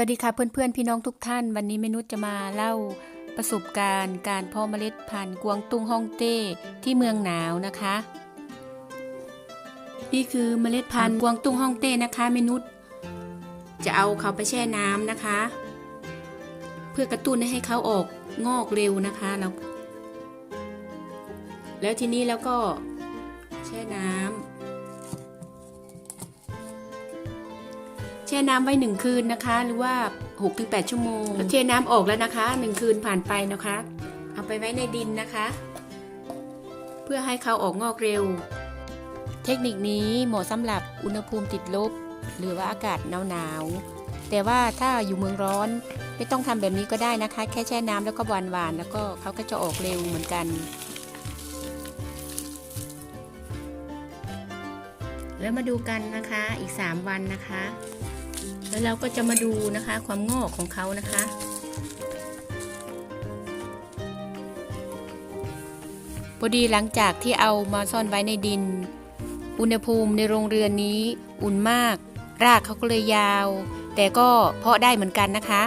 วัสดีค่ะเพื่อนๆ พี่น้องทุกท่าน วันนี้เมนุษจะมาเล่าประสบการณ์การเพาะเมล็ดพันธุ์กวางตุ้งฮ่องเต้ที่เมืองหนาวนะคะ นี่คือเมล็ดพันธุ์กวางตุ้งฮ่องเต้นะคะเมนุษจะเอาเขาไปแช่น้ำนะคะ เพื่อกระตุ้นให้เขาออกงอกเร็วนะคะแล้วแล้วทีนี้แล้วก็แช่น้ำ แช่น้ำไว้หนึ่งคืนนะคะ หรือว่า 6-8 ชั่วโมงแช่น้ำออกแล้วนะคะหนึ่งคืนผ่านไปนะคะ เอาไปไว้ในดินนะคะ เพื่อให้เขาออกงอกเร็ว เทคนิคนี้เหมาะสำหรับอุณหภูมิติดลบ หรือว่าอากาศหนาวๆแต่ว่าถ้าอยู่เมืองร้อนไม่ต้องทำแบบนี้ก็ได้นะคะ แค่แช่น้ำแล้วก็หวานๆแล้วก็เขาก็จะออกเร็วเหมือนกัน แล้วมาดูกันนะคะอีก 3 วันนะคะ แล้วเราก็จะมาดูนะคะความงอกของเขานะคะ พอดีหลังจากที่เอามาซ่อนไว้ในดิน อุณหภูมิในโรงเรือนนี้อุ่นมาก รากเขาก็เลยยาว แต่ก็เพาะได้เหมือนกันนะคะ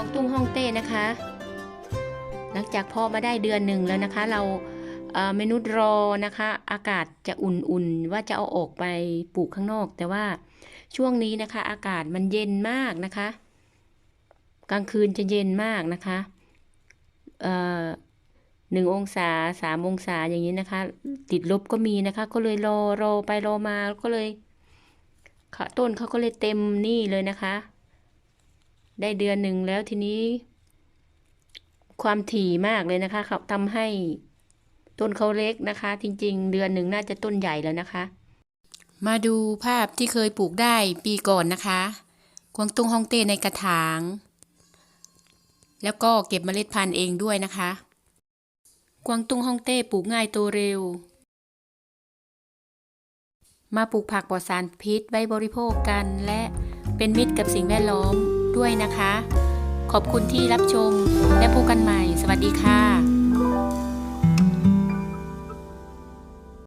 กวางตุ้งฮ่องเต้นะคะ หลังจากพาะมาได้เดือนหนึ่งแล้วนะคะ เราเมนุษย์รอนะคะ อากาศจะอุ่นๆ ว่าจะเอาออกไปปลูกข้างนอก แต่ว่าช่วงนี้นะคะ อากาศมันเย็นมากนะคะ กลางคืนจะเย็นมากนะคะหนึ่งองศาสามองศาอย่างนี้นะคะ ติดลบก็มีนะคะ ก็เลยรอรอไปรอมาก็เลยต้นเขาก็เลยเต็มนี่เลยนะคะ ได้เดือนหนึ่งแล้วทีนี้ ความถี่มากเลยนะคะเขาทำให้ต้นเขาเล็กนะคะ จริง ๆ เดือนหนึ่งน่าจะต้นใหญ่แล้วนะคะ มาดูภาพที่เคยปลูกได้ปีก่อนนะคะกวางตุ้งฮองเต้ในกระถาง แล้วก็เก็บเมล็ดพันธุ์เองด้วยนะคะ กวางตุ้งฮองเต้ปลูกง่ายโตเร็ว มาปลูกผักปลอดสารพิษไว้บริโภคกันและเป็นมิตรกับสิ่งแวดล้อม ด้วยนะคะ ขอบคุณที่รับชมและพบกันใหม่ สวัสดีค่ะ